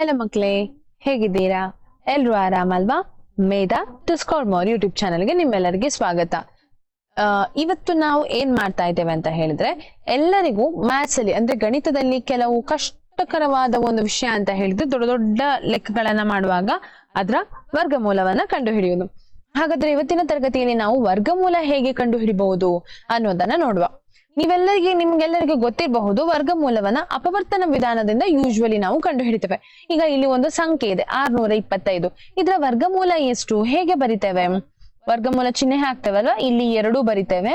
Hello ಮಕ್ಕಳೇ, ಹೇಗಿದ್ದೀರಾ? ಎಲ್ರು ಆರಾಮಲ್ವಾ? Medha to score more YouTube ಚಾನಲ್ಗೆ ನಿಮ್ಮೆಲ್ಲರಿಗೆ ಸ್ವಾಗತ. ಇವತ್ತು ನಾವು ಏನ್ ಮಾಡ್ತಾ ಇದ್ದೇವೆ ಅಂತ ಹೇಳಿದ್ರೆ, ಎಲ್ಲರಿಗೂ ಮ್ಯಾಥ್ಸ್ ಅಲ್ಲಿ, ಅಂದ್ರೆ ಗಣಿತದಲ್ಲಿ ಕೆಲವು ಕಷ್ಟಕರವಾದ ಒಂದು ವಿಷಯ ಅಂತ ಹೇಳಿದ್ರೆ ದೊಡ್ಡ ದೊಡ್ಡ ಲೆಕ್ಕಗಳನ್ನ ಮಾಡುವಾಗ ಅದರ ವರ್ಗಮೂಲವನ್ನ ಕಂಡುಹಿಡಿಯುವುದು. ಹಾಗಾದ್ರೆ ಇವತ್ತಿನ ತರಗತಿಯಲ್ಲಿ ನಾವು ವರ್ಗಮೂಲ ಹೇಗೆ ಕಂಡುಹಿಡಿಬಹುದು ಅನ್ನೋದನ್ನ ನೋಡುವ. ನೀವೆಲ್ಲರಿಗೆ ನಿಮ್ಗೆಲ್ಲರಿಗೂ ಗೊತ್ತಿರಬಹುದು, ವರ್ಗಮೂಲವನ್ನ ಅಪವರ್ತನ ವಿಧಾನದಿಂದ ಯೂಶುವಲಿ ನಾವು ಕಂಡುಹಿಡಿತೇವೆ. ಈಗ ಇಲ್ಲಿ ಒಂದು ಸಂಖ್ಯೆ ಇದೆ, ಆರ್ನೂರ ಇಪ್ಪತ್ತೈದು. ಇದರ ವರ್ಗಮೂಲ ಎಷ್ಟು? ಹೇಗೆ ಬರಿತೇವೆ? ವರ್ಗಮೂಲ ಚಿಹ್ನೆ ಹಾಕ್ತೇವಲ್ವಾ? ಇಲ್ಲಿ ಎರಡು ಬರಿತೇವೆ,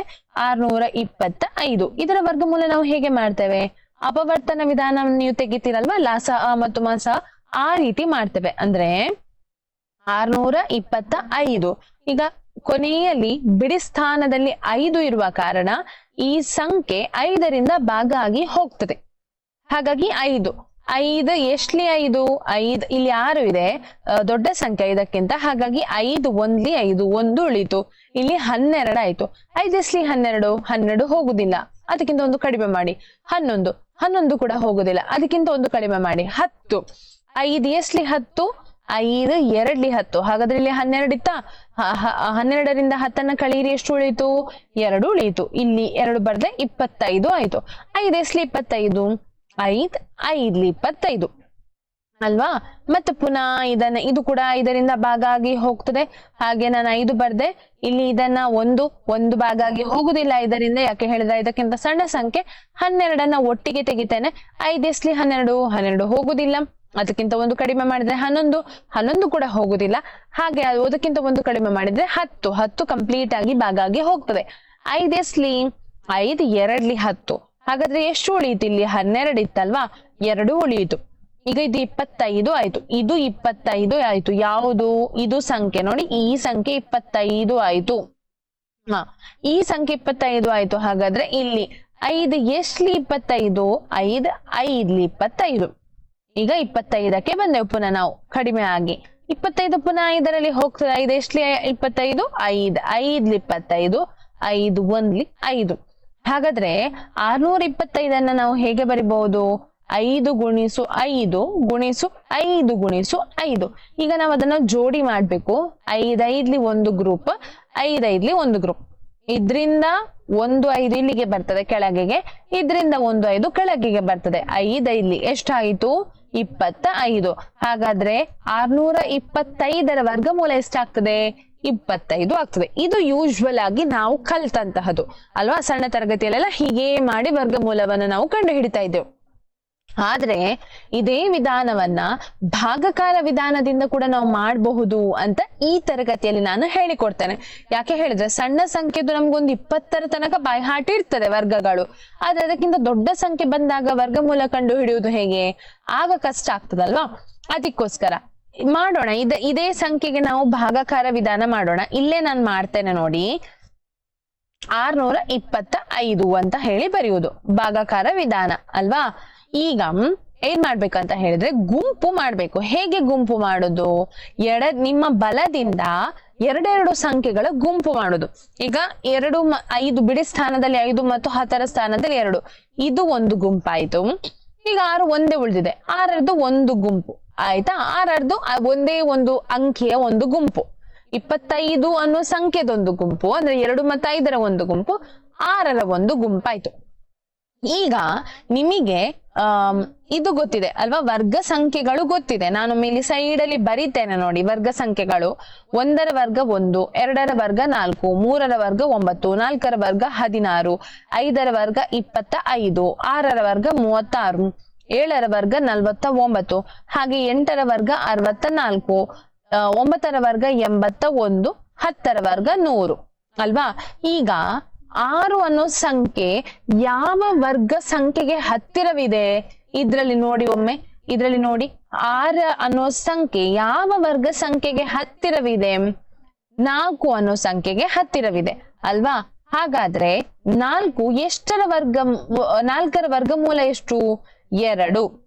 ಆರ್ನೂರ ಇಪ್ಪತ್ತ ಐದು ಇದರ ವರ್ಗಮೂಲ ನಾವು ಹೇಗೆ ಮಾಡ್ತೇವೆ? ಅಪವರ್ತನ ವಿಧಾನ ನೀವು ತೆಗಿತೀರಲ್ವಾ? ಲಾಸ ಮತ್ತು ಮಾಸ ಆ ರೀತಿ ಮಾಡ್ತೇವೆ. ಅಂದ್ರೆ ಆರ್ನೂರ ಇಪ್ಪತ್ತ ಐದು ಈಗ ಕೊನೆಯಲ್ಲಿ ಬಿಡಿ ಸ್ಥಾನದಲ್ಲಿ ಐದು ಇರುವ ಕಾರಣ ಈ ಸಂಖ್ಯೆ ಐದರಿಂದ ಭಾಗ ಆಗಿ ಹೋಗ್ತದೆ. ಹಾಗಾಗಿ ಐದು. ಐದು ಎಷ್ಟ್ಲಿ ಐದು? ಐದು. ಇಲ್ಲಿ ಆರು ಇದೆ. ದೊಡ್ಡ ಸಂಖ್ಯೆ ಇದಕ್ಕಿಂತ ಹಾಗಾಗಿ ಐದು ಒಂದ್ಲಿ ಐದು, ಒಂದು ಉಳಿತು. ಇಲ್ಲಿ ಹನ್ನೆರಡು ಆಯ್ತು. ಐದು ಎಸ್ಲಿ ಹನ್ನೆರಡು? ಹನ್ನೆರಡು ಹೋಗುದಿಲ್ಲ. ಅದಕ್ಕಿಂತ ಒಂದು ಕಡಿಮೆ ಮಾಡಿ. ಹನ್ನೊಂದು. ಹನ್ನೊಂದು ಕೂಡ ಹೋಗುದಿಲ್ಲ. ಅದಕ್ಕಿಂತ ಒಂದು ಕಡಿಮೆ ಮಾಡಿ. ಹತ್ತು. ಐದು ಎಸ್ಲಿ ಹತ್ತು? ಐದು, ಎರಡ್ಲಿ ಹತ್ತು. ಹಾಗಾದ್ರೆ ಇಲ್ಲಿ ಹನ್ನೆರಡು ಇತ್ತಾ ಹನ್ನೆರಡರಿಂದ ಹತ್ತನ್ನ ಕಳೀರಿ, ಎಷ್ಟು ಉಳಿತು ಎರಡು ಉಳಿಯಿತು. ಇಲ್ಲಿ ಎರಡು ಬರ್ದೆ ಇಪ್ಪತ್ತೈದು ಆಯ್ತು. ಐದು ಎಸ್ಲಿ ಇಪ್ಪತ್ತೈದು, ಐದ್, ಐದ್ಲಿ ಇಪ್ಪತ್ತೈದು. ಅಲ್ವಾ? ಮತ್ತೆ ಪುನಃ ಇದನ್ನ, ಇದು ಕೂಡ ಐದರಿಂದ ಭಾಗ ಆಗಿ ಹೋಗ್ತದೆ. ಹಾಗೆ ನಾನು ಐದು ಬರ್ದೆ ಇಲ್ಲಿ ಇದನ್ನ ಒಂದು ಒಂದು ಭಾಗ ಆಗಿ ಹೋಗುದಿಲ್ಲ ಇದರಿಂದ ಯಾಕೆ ಹೇಳಿದ? ಇದಕ್ಕಿಂತ ಸಣ್ಣ ಸಂಖ್ಯೆ. ಹನ್ನೆರಡನ್ನ ಒಟ್ಟಿಗೆ ತೆಗಿತೇನೆ. ಐದು ಎಸ್ಲಿ ಹನ್ನೆರಡು ಹನ್ನೆರಡು ಹೋಗುದಿಲ್ಲ. ಅದಕ್ಕಿಂತ ಒಂದು ಕಡಿಮೆ ಮಾಡಿದ್ರೆ ಹನ್ನೊಂದು ಹನ್ನೊಂದು ಕೂಡ ಹೋಗುದಿಲ್ಲ. ಹಾಗೆ ಅದು ಅದಕ್ಕಿಂತ ಒಂದು ಕಡಿಮೆ ಮಾಡಿದ್ರೆ ಹತ್ತು ಹತ್ತು ಕಂಪ್ಲೀಟ್ ಆಗಿ ಭಾಗ ಆಗಿ ಹೋಗ್ತದೆ. ಐದು ಸ್ಲೀಮ್ ಐದು ಎರಡ್ಲಿ ಹತ್ತು. ಹಾಗಾದ್ರೆ ಎಷ್ಟು ಉಳಿಯಿತು ಇಲ್ಲಿ? ಹನ್ನೆರಡು ಇತ್ತಲ್ವಾ? ಎರಡು ಉಳಿಯಿತು. ಈಗ ಇದು ಇಪ್ಪತ್ತೈದು ಆಯ್ತು. ಇದು ಇಪ್ಪತ್ತೈದು ಆಯ್ತು. ಯಾವುದು? ಇದು ಸಂಖ್ಯೆ ನೋಡಿ. ಈ ಸಂಖ್ಯೆ ಇಪ್ಪತ್ತೈದು ಆಯ್ತು. ಹ, ಈ ಸಂಖ್ಯೆ ಇಪ್ಪತ್ತೈದು ಆಯ್ತು. ಹಾಗಾದ್ರೆ ಇಲ್ಲಿ ಐದು ಎಷ್ಟ್ಲಿ ಇಪ್ಪತ್ತೈದು, ಐದ್ ಐದ್ಲಿ ಇಪ್ಪತ್ತೈದು. ಈಗ ಇಪ್ಪತ್ತೈದಕ್ಕೆ ಬಂದೆವು ಪುನಃ ನಾವು ಕಡಿಮೆ ಆಗಿ. ಇಪ್ಪತ್ತೈದು ಪುನಃ ಐದರಲ್ಲಿ ಹೋಗ್ತದೆ. ಐದು ಎಷ್ಟ್ಲಿ? ಇಪ್ಪತ್ತೈದು? ಐದು. ಐದ್ಲಿ ಇಪ್ಪತ್ತೈದು. ಐದು ಒಂದ್ಲಿ ಐದು. ಹಾಗಾದ್ರೆ ಆರ್ನೂರ ಇಪ್ಪತ್ತೈದನ್ನ ನಾವು ಹೇಗೆ ಬರಿಬಹುದು? ಐದು ಗುಣಿಸು ಐದು ಗುಣಿಸು ಐದು ಗುಣಿಸು ಐದು. ಈಗ ನಾವು ಅದನ್ನ ಜೋಡಿ ಮಾಡ್ಬೇಕು. ಐದೈದ್ಲಿ ಒಂದು ಗ್ರೂಪ್, ಐದೈದ್ಲಿ ಒಂದು ಗ್ರೂಪ್. ಇದ್ರಿಂದ ಒಂದು ಐದು ಇಲ್ಲಿಗೆ ಬರ್ತದೆ ಕೆಳಗೆಗೆ, ಇದ್ರಿಂದ ಒಂದು ಐದು ಕೆಳಗೆಗೆ ಬರ್ತದೆ. ಐದು ಇಲ್ಲಿ. ಎಷ್ಟಾಯಿತು? ಇಪ್ಪತ್ತ ಐದು ಹಾಗಾದ್ರೆ ಆರ್ನೂರ ಇಪ್ಪತ್ತೈದರ ವರ್ಗಮೂಲ ಎಷ್ಟಾಗ್ತದೆ? ಇಪ್ಪತ್ತೈದು ಆಗ್ತದೆ. ಇದು ಯೂಶ್ವಲ್ ಆಗಿ ನಾವು ಕಲ್ತಂತಹದ್ದು ಅಲ್ವಾ? ಸಣ್ಣ ತರಗತಿಯಲ್ಲೆಲ್ಲ ಹೀಗೆ ಮಾಡಿ ವರ್ಗಮೂಲವನ್ನು ನಾವು ಕಂಡು ಹಿಡಿತಾ ಇದ್ದೆವು. ಆದ್ರೆ ಇದೇ ವಿಧಾನವನ್ನ ಭಾಗಕಾರ ವಿಧಾನದಿಂದ ಕೂಡ ನಾವು ಮಾಡಬಹುದು ಅಂತ ಈ ತರಗತಿಯಲ್ಲಿ ನಾನು ಹೇಳಿಕೊಡ್ತೇನೆ. ಯಾಕೆ ಹೇಳಿದ್ರೆ ಸಣ್ಣ ಸಂಖ್ಯೆದು ನಮ್ಗೊಂದು ಇಪ್ಪತ್ತರ ತನಕ ಬಾಯ್ಹಾಟ್ ಹಾಟಿ ಇರ್ತದೆ ವರ್ಗಗಳು. ಆದ್ರೆ ಅದಕ್ಕಿಂತ ದೊಡ್ಡ ಸಂಖ್ಯೆ ಬಂದಾಗ ವರ್ಗಮೂಲ ಕಂಡು ಹಿಡಿಯುವುದು ಹೇಗೆ? ಆಗ ಕಷ್ಟ ಆಗ್ತದಲ್ವಾ? ಅದಕ್ಕೋಸ್ಕರ. ಮಾಡೋಣ. ಇದ, ಇದೇ ಸಂಖ್ಯೆಗೆ ನಾವು ಭಾಗಕಾರ ವಿಧಾನ ಮಾಡೋಣ. ಇಲ್ಲೇ ನಾನು ಮಾಡ್ತೇನೆ ನೋಡಿ. ಆರ್ನೂರ ಇಪ್ಪತ್ತ ಐದು ಅಂತ ಹೇಳಿ ಬರೆಯುವುದು. ಭಾಗಕಾರ ವಿಧಾನ, ಅಲ್ವಾ? ಈಗ ಏನ್ ಮಾಡ್ಬೇಕಂತ ಹೇಳಿದ್ರೆ ಗುಂಪು ಮಾಡ್ಬೇಕು. ಹೇಗೆ ಗುಂಪು ಮಾಡುದು? ಎಡ, ನಿಮ್ಮ ಬಲದಿಂದ ಎರಡೆರಡು ಸಂಖ್ಯೆಗಳ ಗುಂಪು ಮಾಡುದು. ಈಗ ಎರಡು ಐದು ಬಿಡಿ ಸ್ಥಾನದಲ್ಲಿ ಐದು ಮತ್ತು ಹತ್ತರ ಸ್ಥಾನದಲ್ಲಿ ಎರಡು. ಇದು ಒಂದು ಗುಂಪಾಯ್ತು. ಈಗ ಆರು ಒಂದೇ ಉಳಿದಿದೆ. ಆರರದ್ದು ಒಂದು ಗುಂಪು. ಆಯ್ತಾ? ಆರರದ್ದು ಒಂದೇ ಒಂದು ಅಂಕಿಯ ಒಂದು ಗುಂಪು. ಇಪ್ಪತ್ತೈದು ಅನ್ನೋ ಸಂಖ್ಯೆದೊಂದು ಗುಂಪು. ಅಂದ್ರೆ ಎರಡು ಮತ್ತು ಐದರ ಒಂದು ಗುಂಪು. ಆರರ ಒಂದು ಗುಂಪಾಯ್ತು. ಈಗ ನಿಮಗೆ ಇದು ಗೊತ್ತಿದೆ ಅಲ್ವಾ? ವರ್ಗ ಸಂಖ್ಯೆಗಳು ಗೊತ್ತಿದೆ. ನಾನು ಮೇಲೆ ಸೈಡ್ ಅಲ್ಲಿ ಬರೀತೇನೆ ನೋಡಿ. ವರ್ಗ ಸಂಖ್ಯೆಗಳು ಒಂದರ ವರ್ಗ ಒಂದು, ಎರಡರ ವರ್ಗ ನಾಲ್ಕು, ಮೂರರ ವರ್ಗ ಒಂಬತ್ತು, ನಾಲ್ಕರ ವರ್ಗ ಹದಿನಾರು, ಐದರ ವರ್ಗ ಇಪ್ಪತ್ತ ಐದು, ಆರರ ವರ್ಗ ಮೂವತ್ತಾರು, ಏಳರ ವರ್ಗ ನಲ್ವತ್ತ ಒಂಬತ್ತು, ಹಾಗೆ ಎಂಟರ ವರ್ಗ ಅರವತ್ತ ನಾಲ್ಕು ಒಂಬತ್ತರ ವರ್ಗ ಎಂಬತ್ತ ಒಂದು, ಹತ್ತರ ವರ್ಗ ನೂರು. ಅಲ್ವಾ? ಈಗ ಆರು ಅನ್ನೋ ಸಂಖ್ಯೆ ಯಾವ ವರ್ಗ ಸಂಖ್ಯೆಗೆ ಹತ್ತಿರವಿದೆ? ಇದ್ರಲ್ಲಿ ನೋಡಿ ಒಮ್ಮೆ. ಇದ್ರಲ್ಲಿ ನೋಡಿ. ಆರ ಅನ್ನೋ ಸಂಖ್ಯೆ ಯಾವ ವರ್ಗ ಸಂಖ್ಯೆಗೆ ಹತ್ತಿರವಿದೆ? ನಾಲ್ಕು ಅನ್ನೋ ಸಂಖ್ಯೆಗೆ ಹತ್ತಿರವಿದೆ. ಅಲ್ವಾ? ಹಾಗಾದ್ರೆ ನಾಲ್ಕು ಎಷ್ಟರ ವರ್ಗ ನಾಲ್ಕರ ವರ್ಗಮೂಲ ಎಷ್ಟು? ಎರಡು.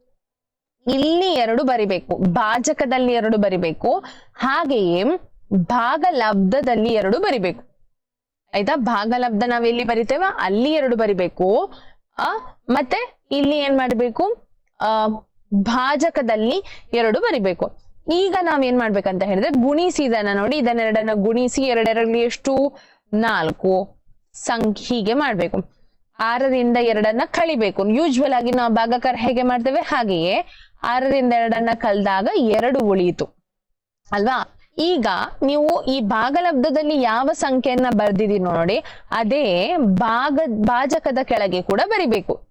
ಇಲ್ಲಿ ಎರಡು ಬರಿಬೇಕು. ಭಾಜಕದಲ್ಲಿ ಎರಡು ಬರಿಬೇಕು. ಹಾಗೆಯೇ ಭಾಗಲಬ್ಧದಲ್ಲಿ ಎರಡು ಬರಿಬೇಕು. ಆಯ್ತಾ? ಭಾಗಲಬ್ಧ ನಾವ್ ಎಲ್ಲಿ ಬರಿತೇವ? ಅಲ್ಲಿ ಎರಡು ಬರಿಬೇಕು. ಆ ಮತ್ತೆ ಇಲ್ಲಿ ಏನ್ ಮಾಡ್ಬೇಕು? ಆ ಭಾಜಕದಲ್ಲಿ ಎರಡು ಬರಿಬೇಕು. ಈಗ ನಾವೇನ್ ಮಾಡ್ಬೇಕಂತ ಹೇಳಿದ್ರೆ ಗುಣಿಸಿ ಇದನ್ನ ನೋಡಿ, ಇದನ್ನೆರಡನ್ನ ಗುಣಿಸಿ ಎರಡೆರಡಲ್ಲಿ ಎಷ್ಟು? ನಾಲ್ಕು. ಸಂಖ್ಯೆ ಹೀಗೆ ಮಾಡ್ಬೇಕು. ಆರರಿಂದ ಎರಡನ್ನ ಕಳಿಬೇಕು. ಯೂಶುವಲ್ ಆಗಿ ನಾವು ಭಾಗಾಕಾರ ಹೇಗೆ ಮಾಡ್ತೇವೆ? ಹಾಗೆಯೇ. ಆರರಿಂದ ಎರಡನ್ನ ಕಳೆದಾಗ ಎರಡು ಉಳಿಯಿತು. ಅಲ್ವಾ? ಈಗ ನೀವು ಈ ಭಾಗಲಬ್ಧದಲ್ಲಿ ಯಾವ ಸಂಖ್ಯೆಯನ್ನ ಬರ್ದಿದಿ ನೋಡಿ, ಅದೇ ಭಾಗ, ಭಾಜಕದ ಕೆಳಗೆ ಕೂಡ ಬರಿಬೇಕು.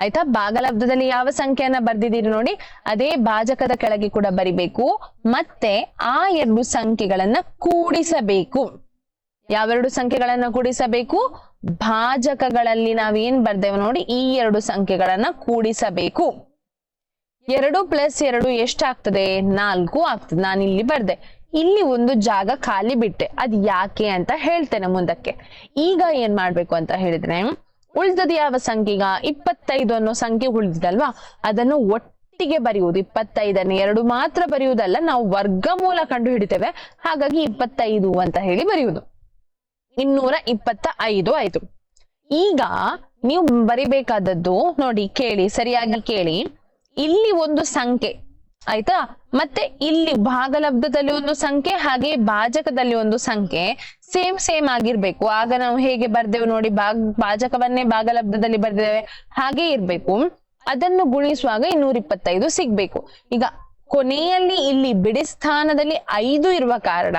ಆಯ್ತಾ? ಭಾಗಲಬ್ಧದಲ್ಲಿ ಯಾವ ಸಂಖ್ಯೆಯನ್ನ ಬರ್ದಿದ್ದೀರಿ ನೋಡಿ, ಅದೇ ಭಾಜಕದ ಕೆಳಗೆ ಕೂಡ ಬರಿಬೇಕು. ಮತ್ತೆ ಆ ಎರಡು ಸಂಖ್ಯೆಗಳನ್ನ ಕೂಡಿಸಬೇಕು. ಯಾವೆರಡು ಸಂಖ್ಯೆಗಳನ್ನ ಕೂಡಿಸಬೇಕು? ಭಾಜಕಗಳಲ್ಲಿ ನಾವೇನ್ ಬರ್ದೇವ ನೋಡಿ, ಈ ಎರಡು ಸಂಖ್ಯೆಗಳನ್ನ ಕೂಡಿಸಬೇಕು. ಎರಡು ಪ್ಲಸ್ ಎರಡು ಎಷ್ಟಾಗ್ತದೆ? ನಾಲ್ಕು ಆಗ್ತದೆ. ನಾನಿಲ್ಲಿ ಬರ್ದೆ. ಇಲ್ಲಿ ಒಂದು ಜಾಗ ಖಾಲಿ ಬಿಟ್ಟೆ. ಅದ್ ಯಾಕೆ ಅಂತ ಹೇಳ್ತೇನೆ ಮುಂದಕ್ಕೆ. ಈಗ ಏನ್ ಮಾಡ್ಬೇಕು ಅಂತ ಹೇಳಿದ್ರೆ ಉಳಿದದ ಯಾವ ಸಂಖ್ಯೆಗ ಇಪ್ಪತ್ತೈದು ಅನ್ನೋ ಸಂಖ್ಯೆ ಉಳಿದಿದಲ್ವಾ? ಅದನ್ನು ಒಟ್ಟಿಗೆ ಬರೆಯುವುದು. ಇಪ್ಪತ್ತೈದನ್ನು ಎರಡು ಮಾತ್ರ ಬರೆಯುವುದಲ್ಲ, ನಾವು ವರ್ಗಮೂಲ ಕಂಡು ಹಿಡಿತೇವೆ ಹಾಗಾಗಿ ಇಪ್ಪತ್ತೈದು ಅಂತ ಹೇಳಿ ಬರೆಯುವುದು. ಇನ್ನೂರ ಇಪ್ಪತ್ತ ಐದು ಆಯ್ತು. ಈಗ ನೀವು ಬರಿಬೇಕಾದದ್ದು ನೋಡಿ, ಕೇಳಿ, ಸರಿಯಾಗಿ ಕೇಳಿ. ಇಲ್ಲಿ ಒಂದು ಸಂಖ್ಯೆ, ಆಯ್ತಾ? ಮತ್ತೆ ಇಲ್ಲಿ ಭಾಗಲಬ್ಧದಲ್ಲಿ ಒಂದು ಸಂಖ್ಯೆ ಹಾಗೆ ಭಾಜಕದಲ್ಲಿ ಒಂದು ಸಂಖ್ಯೆ ಸೇಮ್ ಸೇಮ್ ಆಗಿರ್ಬೇಕು. ಆಗ ನಾವು ಹೇಗೆ ಬರ್ದೇವೆ ನೋಡಿ, ಭಾಗ, ಭಾಜಕವನ್ನೇ ಭಾಗಲಬ್ಧದಲ್ಲಿ ಬರ್ದೇವೆ, ಹಾಗೆ ಇರ್ಬೇಕು. ಅದನ್ನು ಗುಣಿಸುವಾಗ ಇನ್ನೂರ ಇಪ್ಪತ್ತೈದು ಸಿಗ್ಬೇಕು. ಈಗ ಕೊನೆಯಲ್ಲಿ ಇಲ್ಲಿ ಬಿಡಿಸ್ಥಾನದಲ್ಲಿ ಐದು ಇರುವ ಕಾರಣ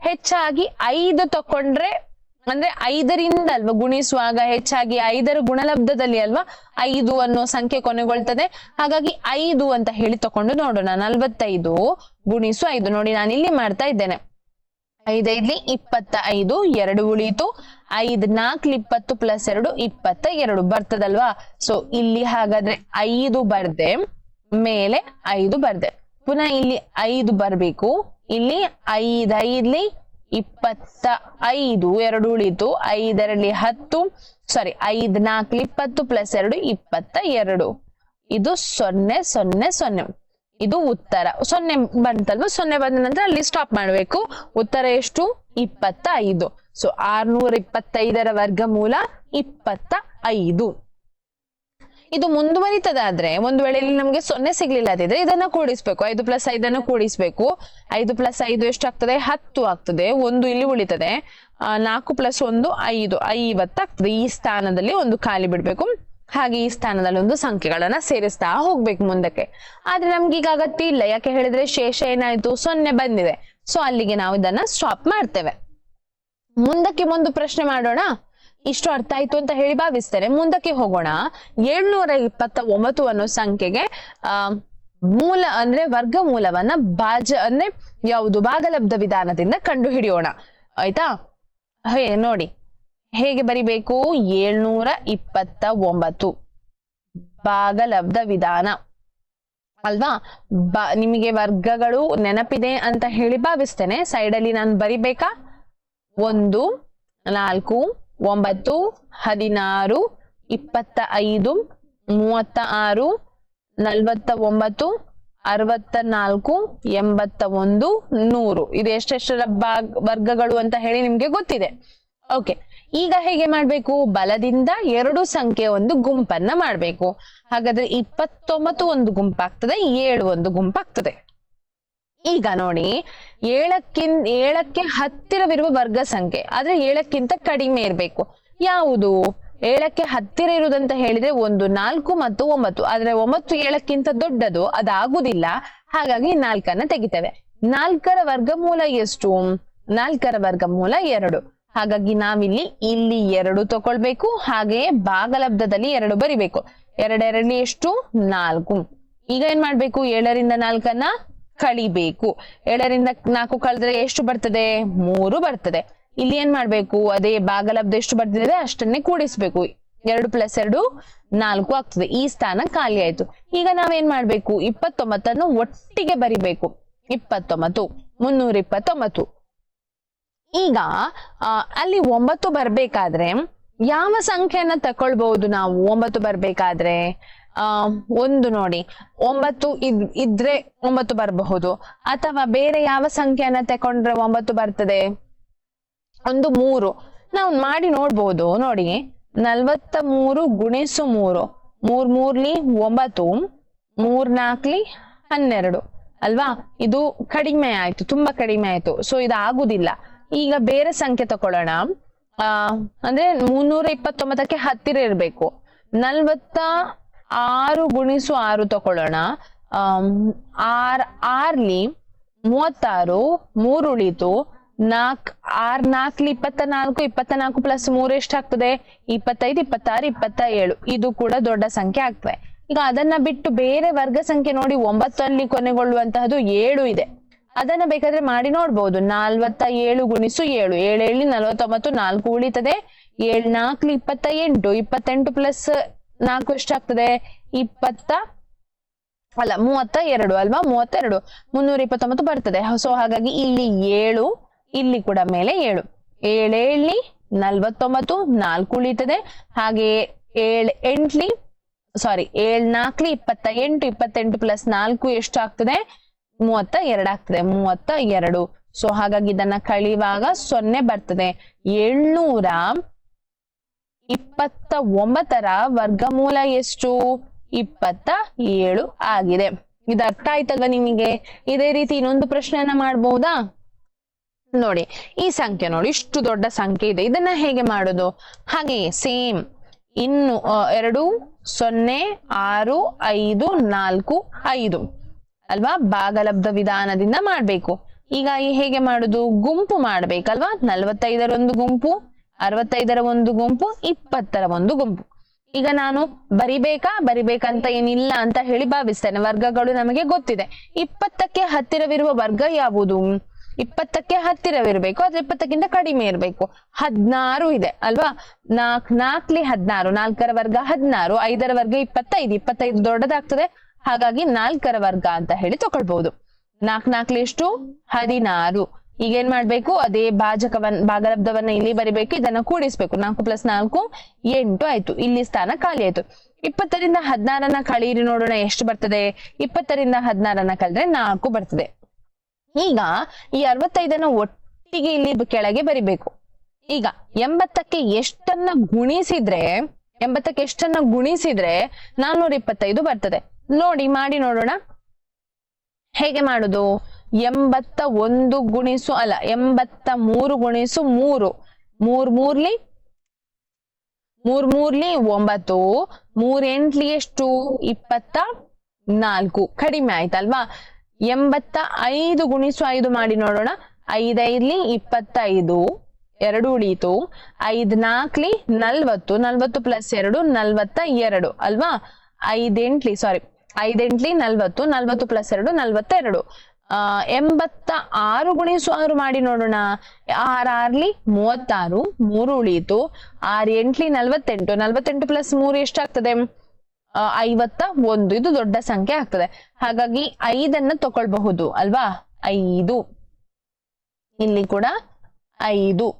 ಹೆಚ್ಚಾಗಿ ಐದು ತಕೊಂಡ್ರೆ ಅಂದ್ರೆ ಐದರಿಂದ ಅಲ್ವಾ ಗುಣಿಸುವಾಗ ಹೆಚ್ಚಾಗಿ ಐದರ ಗುಣಲಬ್ಧದಲ್ಲಿ ಅಲ್ವಾ ಐದು ಅನ್ನೋ ಸಂಖ್ಯೆ ಕೊನೆಗೊಳ್ತದೆ. ಹಾಗಾಗಿ ಐದು ಅಂತ ಹೇಳಿ ತಕೊಂಡು ನೋಡೋಣ. ನಲ್ವತ್ತೈದು ಗುಣಿಸು ಐದು. ನೋಡಿ, ನಾನು ಇಲ್ಲಿ ಮಾಡ್ತಾ ಇದ್ದೇನೆ. ಐದೈದ್ಲಿ ಇಪ್ಪತ್ತ ಐದು, ಎರಡು ಉಳಿಯಿತು ಐದ್ ನಾಲ್ಕು ಇಪ್ಪತ್ತು ಪ್ಲಸ್ ಎರಡು, ಇಪ್ಪತ್ತ ಎರಡು. ಬರ್ತದಲ್ವಾ? ಸೊ ಇಲ್ಲಿ ಹಾಗಾದ್ರೆ ಐದು ಬರ್ದೆ, ಮೇಲೆ ಐದು ಬರ್ದೆ. ಪುನಃ ಇಲ್ಲಿ ಐದು ಬರ್ಬೇಕು. ಇಲ್ಲಿ ಐದೈದ್ಲಿ ಇಪ್ಪತ್ತ ಐದು ಎರಡು ಉಳಿತು, ಐದರಲ್ಲಿ ಹತ್ತು ಸಾರಿ ಐದ್ ನಾಲ್ಕು, ಇಪ್ಪತ್ತು ಪ್ಲಸ್ ಎರಡು ಇಪ್ಪತ್ತ ಎರಡು ಇದು ಸೊನ್ನೆ ಸೊನ್ನೆ ಸೊನ್ನೆ. ಇದು ಉತ್ತರ. ಸೊನ್ನೆ ಬಂತಲ್ವ? ಸೊನ್ನೆ ಬಂದ ನಂತರ ಅಲ್ಲಿ ಸ್ಟಾಪ್ ಮಾಡಬೇಕು. ಉತ್ತರ ಎಷ್ಟು? ಇಪ್ಪತ್ತ ಐದು ಸೊ ಆರ್ನೂರ ಇಪ್ಪತ್ತೈದರ ವರ್ಗಮೂಲ ಇಪ್ಪತ್ತ ಐದು ಇದು ಮುಂದುವರಿತದಾದ್ರೆ ಒಂದು ವೇಳೆ ನಮಗೆ ಸೊನ್ನೆ ಸಿಗ್ಲಿಲ್ಲ ಅದಿದ್ರೆ ಇದನ್ನ ಕೂಡಿಸ್ಬೇಕು. ಐದು ಪ್ಲಸ್ ಐದನ್ನು ಕೂಡಿಸ್ಬೇಕು. ಐದು ಪ್ಲಸ್ ಐದು ಎಷ್ಟು ಆಗ್ತದೆ ಹತ್ತು ಆಗ್ತದೆ. ಒಂದು ಇಲ್ಲಿ ಉಳಿತದೆ. ನಾಲ್ಕು ಪ್ಲಸ್ ಒಂದು ಐದು. ಐವತ್ತಾಗ್ತದೆ. ಈ ಸ್ಥಾನದಲ್ಲಿ ಒಂದು ಖಾಲಿ ಬಿಡ್ಬೇಕು. ಹಾಗೆ ಈ ಸ್ಥಾನದಲ್ಲಿ ಒಂದು ಸಂಖ್ಯೆಗಳನ್ನ ಸೇರಿಸ್ತಾ ಹೋಗ್ಬೇಕು ಮುಂದಕ್ಕೆ. ಆದ್ರೆ ನಮ್ಗೆ ಈಗ ಅಗತ್ಯ ಇಲ್ಲ. ಯಾಕೆ ಹೇಳಿದ್ರೆ ಶೇಷ ಏನಾಯ್ತು? ಸೊನ್ನೆ ಬಂದಿದೆ. ಸೊ ಅಲ್ಲಿಗೆ ನಾವು ಇದನ್ನ ಸ್ಟಾಪ್ ಮಾಡ್ತೇವೆ. ಮುಂದಕ್ಕೆ ಒಂದು ಪ್ರಶ್ನೆ ಮಾಡೋಣ. ಇಷ್ಟು ಅರ್ಥ ಆಯ್ತು ಅಂತ ಹೇಳಿ ಭಾವಿಸ್ತೇನೆ. ಮುಂದಕ್ಕೆ ಹೋಗೋಣ. ಏಳ್ನೂರ ಇಪ್ಪತ್ತ ಒಂಬತ್ತು ಅನ್ನೋ ಸಂಖ್ಯೆಗೆ ಮೂಲ ಅಂದ್ರೆ ವರ್ಗಮೂಲವನ್ನ ಬಾಜ ಅಂದ್ರೆ ಯಾವುದು? ಭಾಗಲಬ್ಧ ವಿಧಾನದಿಂದ ಕಂಡು ಹಿಡಿಯೋಣ ಆಯ್ತಾ? ಹೇ, ನೋಡಿ. ಹೇಗೆ ಬರಿಬೇಕು? ಏಳ್ನೂರ ಇಪ್ಪತ್ತ ಒಂಬತ್ತು ಭಾಗಲಬ್ಧ ವಿಧಾನ. ಅಲ್ವಾ? ಬ, ನಿಮಗೆ ವರ್ಗಗಳು ನೆನಪಿದೆ ಅಂತ ಹೇಳಿ ಭಾವಿಸ್ತೇನೆ. ಸೈಡ್ ಅಲ್ಲಿ ನಾನು ಬರಿಬೇಕಾ? ಒಂದು, ನಾಲ್ಕು ಒಂಬತ್ತು, ಹದಿನಾರು, ಇಪ್ಪತ್ತ ಐದು, ಮೂವತ್ತ ಆರು, ನಲ್ವತ್ತ ಒಂಬತ್ತು, ಅರವತ್ತ ನಾಲ್ಕು, ಎಂಬತ್ತ ಒಂದು, ನೂರು. ಇದು ಎಷ್ಟೆಷ್ಟರ ಭಾಗ, ವರ್ಗಗಳು ಅಂತ ಹೇಳಿ ನಿಮ್ಗೆ ಗೊತ್ತಿದೆ. ಓಕೆ ಈಗ ಹೇಗೆ ಮಾಡ್ಬೇಕು? ಬಲದಿಂದ ಎರಡು ಸಂಖ್ಯೆ ಒಂದು ಗುಂಪನ್ನ ಮಾಡ್ಬೇಕು. ಹಾಗಾದ್ರೆ ಇಪ್ಪತ್ತೊಂಬತ್ತು ಒಂದು ಗುಂಪಾಗ್ತದೆ, ಏಳು ಒಂದು ಗುಂಪಾಗ್ತದೆ. ಈಗ ನೋಡಿ, ಏಳಕ್ಕಿನ್, ಏಳಕ್ಕೆ ಹತ್ತಿರವಿರುವ ವರ್ಗ ಸಂಖ್ಯೆ. ಆದ್ರೆ ಏಳಕ್ಕಿಂತ ಕಡಿಮೆ ಇರಬೇಕು. ಯಾವುದು? ಏಳಕ್ಕೆ ಹತ್ತಿರ ಇರುವುದಂತ ಹೇಳಿದ್ರೆ ಒಂದು, ನಾಲ್ಕು ಮತ್ತು ಒಂಬತ್ತು. ಆದ್ರೆ ಒಂಬತ್ತು ಏಳಕ್ಕಿಂತ ದೊಡ್ಡದು, ಅದಾಗುದಿಲ್ಲ. ಹಾಗಾಗಿ ನಾಲ್ಕನ್ನ ತೆಗಿತೇವೆ. ನಾಲ್ಕರ ವರ್ಗಮೂಲ ಎಷ್ಟು? ನಾಲ್ಕರ ವರ್ಗಮೂಲ ಎರಡು. ಹಾಗಾಗಿ ನಾವಿಲ್ಲಿ, ಇಲ್ಲಿ ಎರಡು ತಗೊಳ್ಬೇಕು. ಹಾಗೆಯೇ ಭಾಗಲಬ್ಧದಲ್ಲಿ ಎರಡು ಬರಿಬೇಕು. ಎರಡೆರಡು ಎಷ್ಟು? ನಾಲ್ಕು. ಈಗ ಏನ್ ಮಾಡ್ಬೇಕು ಏಳರಿಂದ ನಾಲ್ಕನ್ನ? ಕಳಿಬೇಕು. ಏಳರಿಂದ ನಾಲ್ಕು ಕಳೆದ್ರೆ ಎಷ್ಟು ಬರ್ತದೆ? ಮೂರು ಬರ್ತದೆ. ಇಲ್ಲಿ ಏನ್ ಮಾಡ್ಬೇಕು? ಅದೇ ಭಾಗಲಬ್ಧ ಎಷ್ಟು ಬರ್ತಿದೆ? ಅಷ್ಟನ್ನೇ ಕೂಡಿಸ್ಬೇಕು. ಎರಡು ಪ್ಲಸ್ ಎರಡು, ನಾಲ್ಕು ಆಗ್ತದೆ. ಈ ಸ್ಥಾನ ಖಾಲಿ ಆಯ್ತು. ಈಗ ನಾವೇನ್ ಮಾಡ್ಬೇಕು? ಇಪ್ಪತ್ತೊಂಬತ್ತನ್ನು ಒಟ್ಟಿಗೆ ಬರಿಬೇಕು. ಇಪ್ಪತ್ತೊಂಬತ್ತು, ಮುನ್ನೂರ ಇಪ್ಪತ್ತೊಂಬತ್ತು. ಈಗ ಅಲ್ಲಿ ಒಂಬತ್ತು ಬರ್ಬೇಕಾದ್ರೆ ಯಾವ ಸಂಖ್ಯೆಯನ್ನ ತಕೊಳ್ಬಹುದು ನಾವು? ಒಂಬತ್ತು ಬರ್ಬೇಕಾದ್ರೆ ಒಂದು ನೋಡಿ. ಒಂಬತ್ತು ಇದ್, ಇದ್ರೆ ಒಂಬತ್ತು ಬರಬಹುದು. ಅಥವಾ ಬೇರೆ ಯಾವ ಸಂಖ್ಯೆಯನ್ನ ತಕೊಂಡ್ರೆ ಒಂಬತ್ತು ಬರ್ತದೆ? ಒಂದು ಮೂರು. ನಾವು ಮಾಡಿ ನೋಡ್ಬೋದು. ನೋಡಿ. ನಲ್ವತ್ತ ಮೂರು ಗುಣಿಸು ಮೂರು. ಮೂರ್ ಮೂರ್ಲಿ ಒಂಬತ್ತು. ಮೂರ್ ನಾಲ್ಕಲಿ ಹನ್ನೆರಡು. ಅಲ್ವಾ? ಇದು ಕಡಿಮೆ ಆಯ್ತು. ತುಂಬಾ ಕಡಿಮೆ ಆಯ್ತು. ಸೊ ಇದು ಆಗುದಿಲ್ಲ ಈಗ ಬೇರೆ ಸಂಖ್ಯೆ ತಕೊಳ್ಳೋಣ. ಆ, ಅಂದ್ರೆ ಮುನ್ನೂರ ಇಪ್ಪತ್ತೊಂಬತ್ತಕ್ಕೆ ಹತ್ತಿರ ಇರ್ಬೇಕು. ನಲ್ವತ್ತ ಆರು ಗುಣಿಸು ಆರು ತಕೊಳ್ಳೋಣ ಆಮ್, ಆರ್ ಆರ್ಲಿ ಮೂವತ್ತಾರು ಮೂರು ಉಳಿತು. ನಾಲ್ಕ್ ಆರ್ ನಾಲ್ಕಲಿ ಇಪ್ಪತ್ತ ನಾಲ್ಕು ಇಪ್ಪತ್ತ ನಾಲ್ಕು ಪ್ಲಸ್ ಮೂರು ಎಷ್ಟಾಗ್ತದೆ? ಇಪ್ಪತ್ತೈದು ಇಪ್ಪತ್ತಾರು ಇಪ್ಪತ್ತ ಏಳು ಇದು ಕೂಡ ದೊಡ್ಡ ಸಂಖ್ಯೆ ಆಗ್ತವೆ ಈಗ ಅದನ್ನ ಬಿಟ್ಟು ಬೇರೆ ವರ್ಗ ಸಂಖ್ಯೆ ನೋಡಿ ಒಂಬತ್ತಲ್ಲಿ ಕೊನೆಗೊಳ್ಳುವಂತಹದ್ದು ಏಳು ಇದೆ. ಅದನ್ನ ಬೇಕಾದ್ರೆ ಮಾಡಿ ನೋಡ್ಬೋದು. ನಾಲ್ವತ್ತ ಏಳು ಗುಣಿಸು ಏಳು. ಏಳು ಏಳೇಳಿ ನಲವತ್ತೊಂಬತ್ತು ನಾಲ್ಕು ಉಳಿತದೆ. ಏಳು ನಾಲ್ಕಲಿ ಇಪ್ಪತ್ತ ಎಂಟು ಇಪ್ಪತ್ತೆಂಟು ಪ್ಲಸ್ ನಾಲ್ಕು ಎಷ್ಟಾಗ್ತದೆ ಇಪ್ಪತ್ತ ಅಲ್ಲ, ಮೂವತ್ತ ಎರಡು ಅಲ್ವಾ? ಮೂವತ್ತೆರಡು ಮುನ್ನೂರ ಇಪ್ಪತ್ತೊಂಬತ್ತು ಬರ್ತದೆ. ಸೊ ಹಾಗಾಗಿ ಇಲ್ಲಿ ಏಳು, ಇಲ್ಲಿ ಕೂಡ ಮೇಲೆ ಏಳು. ಏಳೇಳಿ ನಲ್ವತ್ತೊಂಬತ್ತು, ನಾಲ್ಕು ಉಳಿತದೆ. ಹಾಗೆ ಏಳ್ ಎಂಟ್ಲಿ ಸಾರಿ ಏಳ್ ನಾಲ್ಕಲಿ ಇಪ್ಪತ್ತ ಎಂಟು, ಇಪ್ಪತ್ತೆಂಟು ಪ್ಲಸ್ ನಾಲ್ಕು ಎಷ್ಟು ಆಗ್ತದೆ? ಮೂವತ್ತ ಎರಡು ಆಗ್ತದೆ. ಮೂವತ್ತ ಎರಡು. ಸೊ ಹಾಗಾಗಿ ಇದನ್ನ ಕಳಿಯುವಾಗ ಸೊನ್ನೆ ಬರ್ತದೆ. ಏಳ್ನೂರ ಇಪ್ಪತ್ತ ಒಂಬತ್ತರ ವರ್ಗಮೂಲ ಎಷ್ಟು? ಇಪ್ಪತ್ತ ಏಳು ಆಗಿದೆ. ಇದು ಅರ್ಥ ಆಯ್ತಲ್ವಾ ನಿಮಗೆ? ಇದೇ ರೀತಿ ಇನ್ನೊಂದು ಪ್ರಶ್ನೆಯನ್ನ ಮಾಡ್ಬಹುದಾ ನೋಡಿ, ಈ ಸಂಖ್ಯೆ ನೋಡಿ, ಇಷ್ಟು ದೊಡ್ಡ ಸಂಖ್ಯೆ ಇದೆ. ಇದನ್ನ ಹೇಗೆ ಮಾಡೋದು? ಹಾಗೆ ಸೇಮ್ ಇನ್ನು ಎರಡು, ಸೊನ್ನೆ, ಆರು, ಐದು, ನಾಲ್ಕು, ಐದು. ಅಲ್ವಾ? ಭಾಗಲಬ್ಧ ವಿಧಾನದಿಂದ ಮಾಡ್ಬೇಕು. ಈಗ ಹೇಗೆ ಮಾಡುದು? ಗುಂಪು ಮಾಡ್ಬೇಕಲ್ವಾ? ನಲ್ವತ್ತೈದರೊಂದು ಗುಂಪು. ಅರವತ್ತೈದರ ಒಂದು ಗುಂಪು, ಇಪ್ಪತ್ತರ ಒಂದು ಗುಂಪು. ಈಗ ನಾನು ಬರಿಬೇಕಾ? ಬರಿಬೇಕಂತ ಏನಿಲ್ಲ ಅಂತ ಹೇಳಿ ಭಾವಿಸ್ತೇನೆ. ವರ್ಗಗಳು ನಮಗೆ ಗೊತ್ತಿದೆ. ಇಪ್ಪತ್ತಕ್ಕೆ ಹತ್ತಿರವಿರುವ ವರ್ಗ ಯಾವುದು? ಇಪ್ಪತ್ತಕ್ಕೆ ಹತ್ತಿರವಿರ್ಬೇಕು, ಆದ್ರೆ ಇಪ್ಪತ್ತಕ್ಕಿಂತ ಕಡಿಮೆ ಇರಬೇಕು. ಹದ್ನಾರು ಇದೆ, ಅಲ್ವಾ? ನಾಲ್ಕ್ ನಾಲ್ಕಲಿ ಹದ್ನಾರು, ನಾಲ್ಕರ ವರ್ಗ ಹದಿನಾರು, ಐದರ ವರ್ಗ ಇಪ್ಪತ್ತೈದು. ಇಪ್ಪತ್ತೈದು ದೊಡ್ಡದಾಗ್ತದೆ. ಹಾಗಾಗಿ ನಾಲ್ಕರ ವರ್ಗ ಅಂತ ಹೇಳಿ ತಗೊಳ್ಬಹುದು. ನಾಲ್ಕ್ ನಾಲ್ಕಲಿ ಎಷ್ಟು? ಹದಿನಾರು. ಈಗ ಏನ್ ಮಾಡ್ಬೇಕು? ಅದೇ ಭಾಜಕವನ್, ಭಾಗಲಬ್ಧವನ್ನ ಇಲ್ಲಿ ಬರಿಬೇಕು, ಇದನ್ನ ಕೂಡಿಸ್ಬೇಕು. ನಾಲ್ಕು ಪ್ಲಸ್ ನಾಲ್ಕು, ಎಂಟು ಆಯ್ತು. ಇಲ್ಲಿ ಸ್ಥಾನ ಖಾಲಿ ಆಯ್ತು. ಇಪ್ಪತ್ತರಿಂದ ಹದಿನಾರನ್ನ ಕಳೀರಿ ನೋಡೋಣ, ಎಷ್ಟು ಬರ್ತದೆ? ಇಪ್ಪತ್ತರಿಂದ ಹದಿನಾರನ್ನ ಕಳೆದ್ರೆ ನಾಲ್ಕು ಬರ್ತದೆ. ಈಗ ಈ ಅರವತ್ತೈದನ್ನ ಒಟ್ಟಿಗೆ ಇಲ್ಲಿ ಕೆಳಗೆ ಬರಿಬೇಕು. ಈಗ ಎಂಬತ್ತಕ್ಕೆ ಎಷ್ಟನ್ನ ಗುಣಿಸಿದ್ರೆ, ಎಂಬತ್ತಕ್ಕೆ ಎಷ್ಟನ್ನ ಗುಣಿಸಿದ್ರೆ ನಾನ್ನೂರ ಇಪ್ಪತ್ತೈದು ಬರ್ತದೆ. ನೋಡಿ, ಮಾಡಿ ನೋಡೋಣ. ಹೇಗೆ ಮಾಡುದು? ಎಂಬತ್ತ ಒಂದು ಗುಣಿಸು ಅಲ್ಲ, ಎಂಬತ್ತ ಮೂರು ಗುಣಿಸು ಮೂರು. ಮೂರ್ ಮೂರ್ಲಿ? ಮೂರ್ ಮೂರ್ಲಿ ಒಂಬತ್ತು. ಮೂರ್ ಎಂಟ್ಲಿ ಎಷ್ಟು? ಇಪ್ಪತ್ತ ನಾಲ್ಕು. ಕಡಿಮೆ ಆಯ್ತಲ್ವಾ? ಎಂಬತ್ತ ಐದು ಗುಣಿಸು ಐದು ಮಾಡಿ ನೋಡೋಣ. ಐದೈದ್ಲಿ ಇಪ್ಪತ್ತೈದು ಎರಡು ಉಳೀತು. ಐದ್ ನಾಲ್ಕ್ಲಿ ನಲ್ವತ್ತು. ನಲ್ವತ್ತು ಪ್ಲಸ್ ಎರಡು, ನಲ್ವತ್ತ ಎರಡು. ಅಲ್ವಾ? ಐದೆಂಟ್ಲಿ ಸಾರಿ ಐದೆಂಟ್ಲಿ ನಲ್ವತ್ತು ನಲ್ವತ್ತು ಪ್ಲಸ್ ಎರಡು, ನಲ್ವತ್ತೆರಡು. ಎಂಬತ್ತ ಆರು ಗುಣಿಸು ಆರು ಮಾಡಿ ನೋಡೋಣ. ಆರ್ ಆರ್ಲಿ ಮೂವತ್ತಾರು, ಮೂರು ಉಳಿಯಿತು. ಆರ್ ಎಂಟ್ಲಿ ನಲ್ವತ್ತೆಂಟು ನಲ್ವತ್ತೆಂಟು ಪ್ಲಸ್ ಮೂರು ಎಷ್ಟಾಗ್ತದೆ? ಐವತ್ತ ಒಂದು. ಇದು ದೊಡ್ಡ ಸಂಖ್ಯೆ ಆಗ್ತದೆ. ಹಾಗಾಗಿ ಐದನ್ನ ತಗೊಳ್ಬಹುದು, ಅಲ್ವಾ? ಐದು. ಇಲ್ಲಿ ಕೂಡ ಐದು.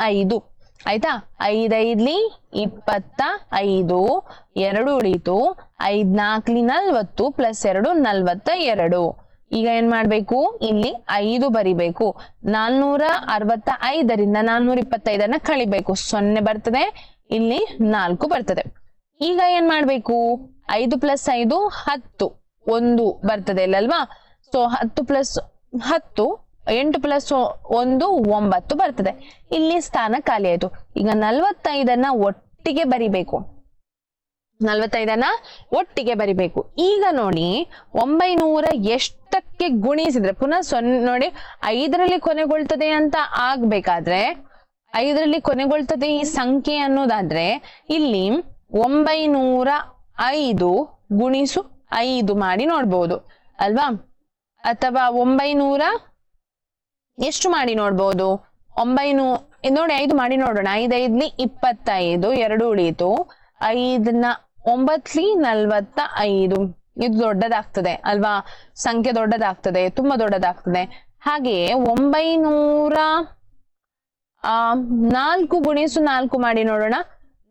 ಐದು. ಆಯ್ತಾ? ಐದೈದ್ಲಿ ಇಪ್ಪತ್ತ ಐದು, ಎರಡು ಉಳಿತು ಐದ್ ನಾಲ್ಕಲಿ ನಲ್ವತ್ತು ಪ್ಲಸ್ ಎರಡು ನಲ್ವತ್ತ ಎರಡು. ಈಗ ಏನ್ ಮಾಡ್ಬೇಕು? ಇಲ್ಲಿ ಐದು ಬರಿಬೇಕು. ನಾಲ್ನೂರ ಅರವತ್ತ ಐದರಿಂದ ನಾಲ್ನೂರ ಇಪ್ಪತ್ತೈದನ್ನ ಕಳಿಬೇಕು. ಸೊನ್ನೆ ಬರ್ತದೆ, ಇಲ್ಲಿ ನಾಲ್ಕು ಬರ್ತದೆ. ಈಗ ಏನ್ ಮಾಡ್ಬೇಕು? ಐದು ಪ್ಲಸ್ ಐದು, ಹತ್ತು. ಒಂದು ಬರ್ತದೆ ಇಲ್ಲಲ್ವಾ ಸೊ ಹತ್ತು ಪ್ಲಸ್ ಹತ್ತು, ಎಂಟು ಪ್ಲಸ್ ಒಂದು, ಒಂಬತ್ತು ಬರ್ತದೆ. ಇಲ್ಲಿ ಸ್ಥಾನ ಖಾಲಿ ಆಯ್ತು. ಈಗ ನಲ್ವತ್ತೈದನ್ನ ಒಟ್ಟಿಗೆ ಬರಿಬೇಕು. ನಲ್ವತ್ತೈದನ್ನ ಒಟ್ಟಿಗೆ ಬರಿಬೇಕು. ಈಗ ನೋಡಿ, ಒಂಬೈನೂರ ಎಷ್ಟಕ್ಕೆ ಗುಣಿಸಿದ್ರೆ, ಪುನಃ ಸೊನ್ನೆ ನೋಡಿ, ಐದರಲ್ಲಿ ಕೊನೆಗೊಳ್ತದೆ ಅಂತ ಆಗ್ಬೇಕಾದ್ರೆ, ಐದರಲ್ಲಿ ಕೊನೆಗೊಳ್ತದೆ ಈ ಸಂಖ್ಯೆ ಅನ್ನೋದಾದ್ರೆ, ಇಲ್ಲಿ ಒಂಬೈನೂರ ಐದು ಗುಣಿಸು ಐದು ಮಾಡಿ ನೋಡ್ಬೋದು, ಅಲ್ವಾ? ಅಥವಾ ಒಂಬೈನೂರ ಎಷ್ಟು ಮಾಡಿ ನೋಡ್ಬೋದು? ಒಂಬೈನೂ, ನೋಡಿ, ಐದು ಮಾಡಿ ನೋಡೋಣ. ಐದೈದ್ಲಿ ಇಪ್ಪತ್ತೈದು, ಎರಡು ಉಳೀತು ಐದನ್ನ ಒಂಬತ್ಲಿ ನಲ್ವತ್ತ ಐದು ಇದು ದೊಡ್ಡದಾಗ್ತದೆ ಅಲ್ವಾ? ಸಂಖ್ಯೆ ದೊಡ್ಡದಾಗ್ತದೆ, ತುಂಬಾ ದೊಡ್ಡದಾಗ್ತದೆ. ಹಾಗೆಯೇ ಒಂಬೈನೂರ, ಆ, ನಾಲ್ಕು ಗುಣಿಸು ನಾಲ್ಕು ಮಾಡಿ ನೋಡೋಣ.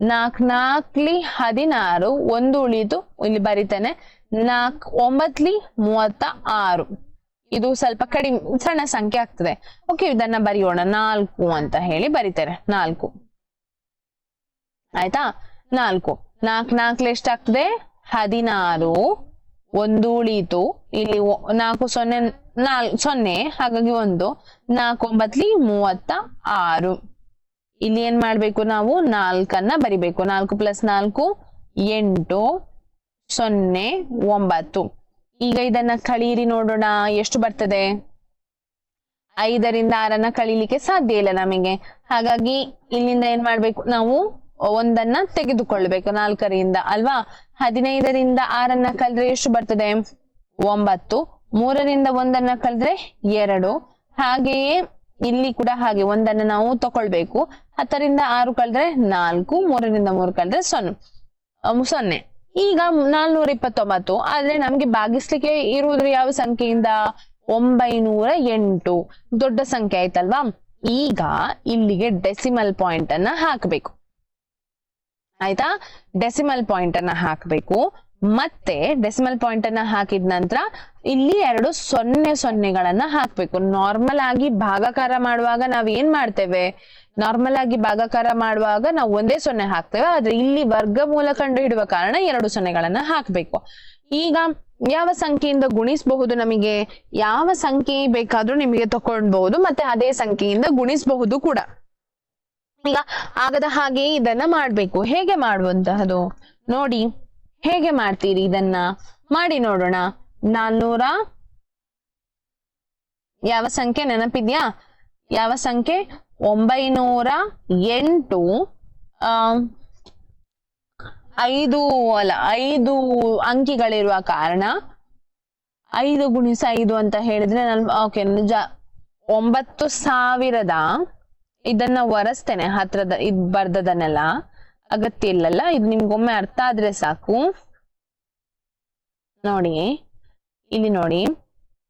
ನಾಲ್ಕ್, ನಾಲ್ಕ್ಲಿ ಹದಿನಾರು, ಒಂದು ಉಳಿದು, ಇಲ್ಲಿ ಬರಿತೇನೆ, ನಾಲ್ಕ್ ಒಂಬತ್ಲಿ ಮೂವತ್ತ ಆರು ಇದು ಸ್ವಲ್ಪ ಕಡಿಮೆ, ಸಣ್ಣ ಸಂಖ್ಯೆ ಆಗ್ತದೆ. ಓಕೆ ಇದನ್ನ ಬರೆಯೋಣ. ನಾಲ್ಕು ಅಂತ ಹೇಳಿ ಬರೀತಾರೆ ನಾಲ್ಕು. ಆಯ್ತಾ? ನಾಲ್ಕು. ನಾಲ್ಕ್ ನಾಲ್ಕು ಎಷ್ಟಾಗ್ತದೆ? ಹದಿನಾರು. ಒಂದು ಉಳೀತು ಇಲ್ಲಿ ನಾಲ್ಕು ಸೊನ್ನೆ, ನಾಲ್, ಸೊನ್ನೆ, ಹಾಗಾಗಿ ಒಂದು. ನಾಲ್ಕು ಒಂಬತ್ಲಿ ಮೂವತ್ತ ಆರು. ಇಲ್ಲಿ ಏನ್ ಮಾಡ್ಬೇಕು ನಾವು? ನಾಲ್ಕನ್ನ ಬರಿಬೇಕು. ನಾಲ್ಕು ಪ್ಲಸ್ ನಾಲ್ಕು, ಎಂಟು. ಸೊನ್ನೆ, ಒಂಬತ್ತು. ಈಗ ಇದನ್ನ ಕಳೀರಿ ನೋಡೋಣ. ಎಷ್ಟು ಬರ್ತದೆ? ಐದರಿಂದ ಆರನ್ನ ಕಳೀಲಿಕ್ಕೆ ಸಾಧ್ಯ ಇಲ್ಲ ನಮಗೆ. ಹಾಗಾಗಿ ಇಲ್ಲಿಂದ ಏನ್ ಮಾಡ್ಬೇಕು ನಾವು? ಒಂದನ್ನ ತೆಗೆದುಕೊಳ್ಬೇಕು ನಾಲ್ಕರಿಂದ, ಅಲ್ವಾ? ಹದಿನೈದರಿಂದ ಆರನ್ನ ಕಳೆದ್ರೆ ಎಷ್ಟು ಬರ್ತದೆ? ಒಂಬತ್ತು. ಮೂರರಿಂದ ಒಂದನ್ನ ಕಳೆದ್ರೆ ಎರಡು. ಹಾಗೆಯೇ ಇಲ್ಲಿ ಕೂಡ ಹಾಗೆ ಒಂದನ್ನ ನಾವು ತಕೊಳ್ಬೇಕು ಹತ್ತರಿಂದ ಆರು ಕಳೆದ್ರೆ ನಾಲ್ಕು, ಮೂರರಿಂದ ಮೂರು ಕಳೆದ್ರೆ ಸೊನ್ನೆ. ಸೊನ್ನೆ. ಈಗ ನಾಲ್ನೂರ ಇಪ್ಪತ್ತೊಂಬತ್ತು ಆದ್ರೆ ನಮ್ಗೆ ಭಾಗಿಸ್ಲಿಕ್ಕೆ ಇರುವುದ್ರ ಯಾವ ಸಂಖ್ಯೆಯಿಂದ? ಒಂಬೈನೂರ ಎಂಟು. ದೊಡ್ಡ ಸಂಖ್ಯೆ ಆಯ್ತಲ್ವಾ? ಈಗ ಇಲ್ಲಿಗೆ ಡೆಸಿಮಲ್ ಪಾಯಿಂಟ್ ಅನ್ನ ಹಾಕಬೇಕು. ಆಯ್ತಾ? ಡೆಸಿಮಲ್ ಪಾಯಿಂಟ್ ಅನ್ನ ಹಾಕಬೇಕು. ಮತ್ತೆ ಡೆಸಿಮಲ್ ಪಾಯಿಂಟ್ ಅನ್ನ ಹಾಕಿದ ನಂತರ ಇಲ್ಲಿ ಎರಡು ಸೊನ್ನೆ ಸೊನ್ನೆಗಳನ್ನ ಹಾಕ್ಬೇಕು. ನಾರ್ಮಲ್ ಆಗಿ ಭಾಗಾಕಾರ ಮಾಡುವಾಗ ನಾವ್ ಏನ್ ಮಾಡ್ತೇವೆ? ನಾರ್ಮಲ್ ಆಗಿ ಭಾಗಾಕಾರ ಮಾಡುವಾಗ ನಾವು ಒಂದೇ ಸೊನ್ನೆ ಹಾಕ್ತೇವೆ. ಆದ್ರೆ ಇಲ್ಲಿ ವರ್ಗಮೂಲ ಕಂಡು ಹಿಡುವ ಕಾರಣ ಎರಡು ಸೊನ್ನೆಗಳನ್ನ ಹಾಕ್ಬೇಕು. ಈಗ ಯಾವ ಸಂಖ್ಯೆಯಿಂದ ಗುಣಿಸಬಹುದು ನಮಗೆ? ಯಾವ ಸಂಖ್ಯೆ ಬೇಕಾದ್ರೂ ನಿಮಗೆ ತಕೊಂಡ್ಬಹುದು ಮತ್ತೆ ಅದೇ ಸಂಖ್ಯೆಯಿಂದ ಗುಣಿಸಬಹುದು ಕೂಡ. ಈಗ ಆಗದ ಹಾಗೆ ಇದನ್ನ ಮಾಡ್ಬೇಕು. ಹೇಗೆ ಮಾಡುವಂತಹದು? ನೋಡಿ, ಹೇಗೆ ಮಾಡ್ತೀರಿ ಇದನ್ನ? ಮಾಡಿ ನೋಡೋಣ. ನಾನ್ನೂರ ಯಾವ ಸಂಖ್ಯೆ ನೆನಪಿದ್ಯಾ? ಯಾವ ಸಂಖ್ಯೆ? ಒಂಬೈನೂರ ಎಂಟು ಐದು ಅಲ್ಲ, ಐದು ಅಂಕಿಗಳಿರುವ ಕಾರಣ ಐದು ಗುಣಿಸ ಐದು ಅಂತ ಹೇಳಿದ್ರೆ ನಾನು ಓಕೆ ಒಂಬತ್ತು ಸಾವಿರದ ಇದನ್ನ ಒರೆಸ್ತೇನೆ, ಹತ್ರದ ಇದ್ ಬರ್ದದನ್ನೆಲ್ಲ. ಅಗತ್ಯ ಇಲ್ಲಲ್ಲ, ಇದು ನಿಮ್ಗೊಮ್ಮೆ ಅರ್ಥ ಆದ್ರೆ ಸಾಕು. ನೋಡಿ, ಇಲ್ಲಿ ನೋಡಿ.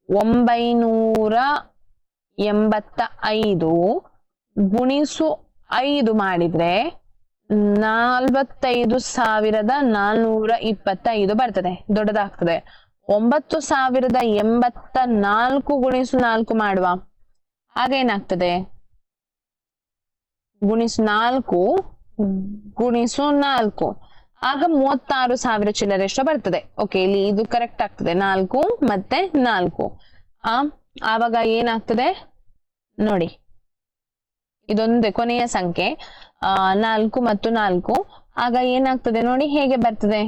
ಒಂಬೈನೂರ ಎಂಬತ್ತ ಐದು ಗುಣಿಸು ಐದು ಮಾಡಿದ್ರೆ ನಾಲ್ವತ್ತೈದು ಸಾವಿರದ ನಾಲ್ನೂರ ಇಪ್ಪತ್ತೈದು ಬರ್ತದೆ, ದೊಡ್ಡದಾಗ್ತದೆ. ಒಂಬತ್ತು ಸಾವಿರದ ಎಂಬತ್ತ ನಾಲ್ಕು ಗುಣಿಸು ನಾಲ್ಕು ಮಾಡುವ. ಆಗ ಏನಾಗ್ತದೆ ಗುಣಿಸು ನಾಲ್ಕು ಗುಣಿಸು ನಾಲ್ಕು. ಆಗ ಮೂವತ್ತಾರು ಸಾವಿರ ಚಿಲ್ಲರೆ ಎಷ್ಟು ಬರ್ತದೆ. ಓಕೆ ಇಲ್ಲಿ ಇದು ಕರೆಕ್ಟ್ ಆಗ್ತದೆ. ನಾಲ್ಕು ಮತ್ತೆ ನಾಲ್ಕು. ಆ ಆವಾಗ ಏನಾಗ್ತದೆ? ನೋಡಿ ಇದೊಂದೇ ಕೊನೆಯ ಸಂಖ್ಯೆ. ಆ ನಾಲ್ಕು ಮತ್ತು ನಾಲ್ಕು. ಆಗ ಏನಾಗ್ತದೆ ನೋಡಿ ಹೇಗೆ ಬರ್ತದೆ?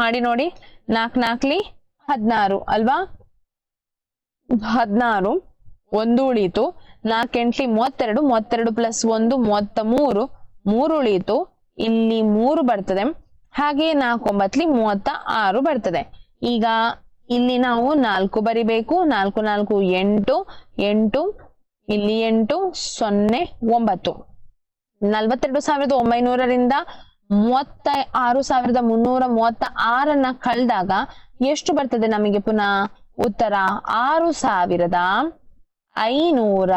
ಮಾಡಿ ನೋಡಿ. ನಾಲ್ಕು ನಾಲ್ಕಲಿ ಹದಿನಾರು ಅಲ್ವಾ? ಹದಿನಾರು ಒಂದು ಉಳೀತು ನಾಲ್ಕೆಂಟ್ಲಿ ಮೂವತ್ತೆರಡು ಮೂವತ್ತೆರಡು ಪ್ಲಸ್ ಒಂದು ಮೂವತ್ತ ಮೂರು ಮೂರು ಉಳಿಯಿತು. ಇಲ್ಲಿ ಮೂರು ಬರ್ತದೆ. ಹಾಗೆ ನಾಲ್ಕು ಒಂಬತ್ಲಿ ಮೂವತ್ತ ಆರು ಬರ್ತದೆ. ಈಗ ಇಲ್ಲಿ ನಾವು ನಾಲ್ಕು ಬರಿಬೇಕು. ನಾಲ್ಕು ನಾಲ್ಕು, ಎಂಟು. ಎಂಟು, ಇಲ್ಲಿ ಎಂಟು, ಸೊನ್ನೆ, ಒಂಬತ್ತು. ನಲ್ವತ್ತೆರಡು ಸಾವಿರದ ಒಂಬೈನೂರರಿಂದ ಮೂವತ್ತ ಆರು ಸಾವಿರದ ಮುನ್ನೂರ ಮೂವತ್ತ ಆರನ್ನ ಕಳೆದಾಗ ಎಷ್ಟು ಬರ್ತದೆ ನಮಗೆ ಪುನಃ ಉತ್ತರ? ಆರು ಸಾವಿರದ ಐನೂರ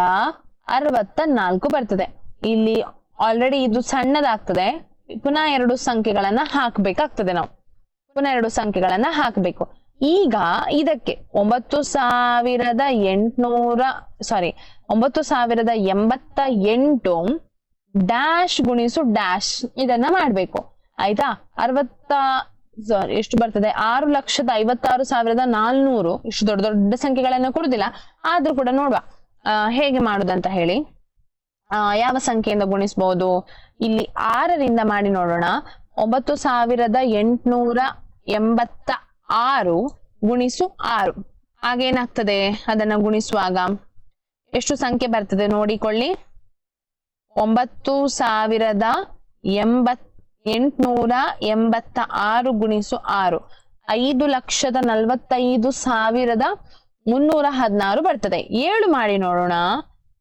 ಅರವತ್ತ ನಾಲ್ಕು ಬರ್ತದೆ. ಇಲ್ಲಿ ಆಲ್ರೆಡಿ ಇದು ಸಣ್ಣದಾಗ್ತದೆ. ಪುನಃ ಎರಡು ಸಂಖ್ಯೆಗಳನ್ನ ಹಾಕ್ಬೇಕಾಗ್ತದೆ ನಾವು. ಪುನಃ ಎರಡು ಸಂಖ್ಯೆಗಳನ್ನ ಹಾಕ್ಬೇಕು. ಈಗ ಇದಕ್ಕೆ ಒಂಬತ್ತು ಸಾವಿರದ ಎಂಟುನೂರ ಸಾರಿ ಒಂಬತ್ತು ಸಾವಿರದ ಎಂಬತ್ತ ಎಂಟು ಡ್ಯಾಶ್ ಗುಣಿಸು ಡ್ಯಾಶ್ ಇದನ್ನ ಮಾಡ್ಬೇಕು. ಆಯ್ತಾ? ಅರವತ್ತ ಸಾರಿ, ಎಷ್ಟು ಬರ್ತದೆ? ಆರು ಲಕ್ಷದ ಐವತ್ತಾರು ಸಾವಿರದ ನಾಲ್ನೂರು. ಇಷ್ಟು ದೊಡ್ಡ ದೊಡ್ಡ ಸಂಖ್ಯೆಗಳನ್ನ ಕೊಡುದಿಲ್ಲ. ಆದ್ರೂ ಕೂಡ ನೋಡುವ. ಹೇಗೆ ಮಾಡುದಂತ ಹೇಳಿ. ಯಾವ ಸಂಖ್ಯೆಯಿಂದ ಗುಣಿಸಬಹುದು ಇಲ್ಲಿ ಆರರಿಂದ ಮಾಡಿ ನೋಡೋಣ. ಒಂಬತ್ತು ಸಾವಿರದ ಎಂಟುನೂರ ಎಂಬತ್ತ ಆರು ಗುಣಿಸು ಆರು. ಹಾಗೇನಾಗ್ತದೆ ಅದನ್ನ ಗುಣಿಸುವಾಗ ಎಷ್ಟು ಸಂಖ್ಯೆ ಬರ್ತದೆ? ನೋಡಿಕೊಳ್ಳಿ. ಒಂಬತ್ತು ಸಾವಿರದ ಎಂಬತ್ ಎಂಟ್ನೂರ ಎಂಬತ್ತ ಆರು ಗುಣಿಸು ಆರು. ಐದು ಲಕ್ಷದ ನಲವತ್ತೈದು ಸಾವಿರದ ಮುನ್ನೂರ ಹದಿನಾರು ಬರ್ತದೆ. ಏಳು ಮಾಡಿ ನೋಡೋಣ.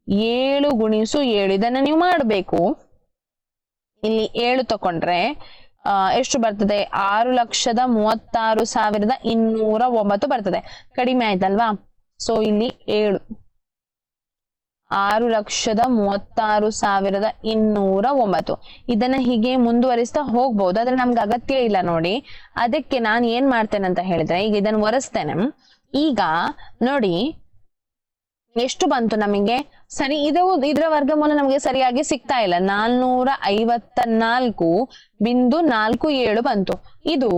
ಏಳು ಗುಣಿಸು ಏಳು, ಇದನ್ನ ನೀವು ಮಾಡಬೇಕು. ಇಲ್ಲಿ ಏಳು ತಕೊಂಡ್ರೆ ಎಷ್ಟು ಬರ್ತದೆ? ಆರು ಲಕ್ಷದ ಮೂವತ್ತಾರು ಸಾವಿರದ ಇನ್ನೂರ ಒಂಬತ್ತು ಬರ್ತದೆ. ಕಡಿಮೆ ಆಯ್ತಲ್ವಾ? ಸೊ ಇಲ್ಲಿ ಏಳು. ಆರು ಲಕ್ಷದ ಮೂವತ್ತಾರು ಸಾವಿರದ ಇನ್ನೂರ ಒಂಬತ್ತು. ಇದನ್ನ ಹೀಗೆ ಮುಂದುವರಿಸ್ತಾ ಹೋಗ್ಬಹುದು ಆದ್ರೆ ನಮ್ಗೆ ಅಗತ್ಯ ಇಲ್ಲ ನೋಡಿ. ಅದಕ್ಕೆ ನಾನು ಏನ್ ಮಾಡ್ತೇನೆ ಅಂತ ಹೇಳಿದ್ರೆ, ಈಗ ಇದನ್ನ ಒರೆಸ್ತೇನೆ. ಈಗ ನೋಡಿ, ಎಷ್ಟು ಬಂತು ನಮಗೆ? ಸರಿ, ಇದು ಇದರ ವರ್ಗಮೂಲ ನಮಗೆ ಸರಿಯಾಗಿ ಸಿಗ್ತಾ ಇಲ್ಲ. ನಾಲ್ನೂರ ಐವತ್ತ ನಾಲ್ಕು ಬಿಂದು ನಾಲ್ಕು ಏಳು ಬಂತು. ಇದು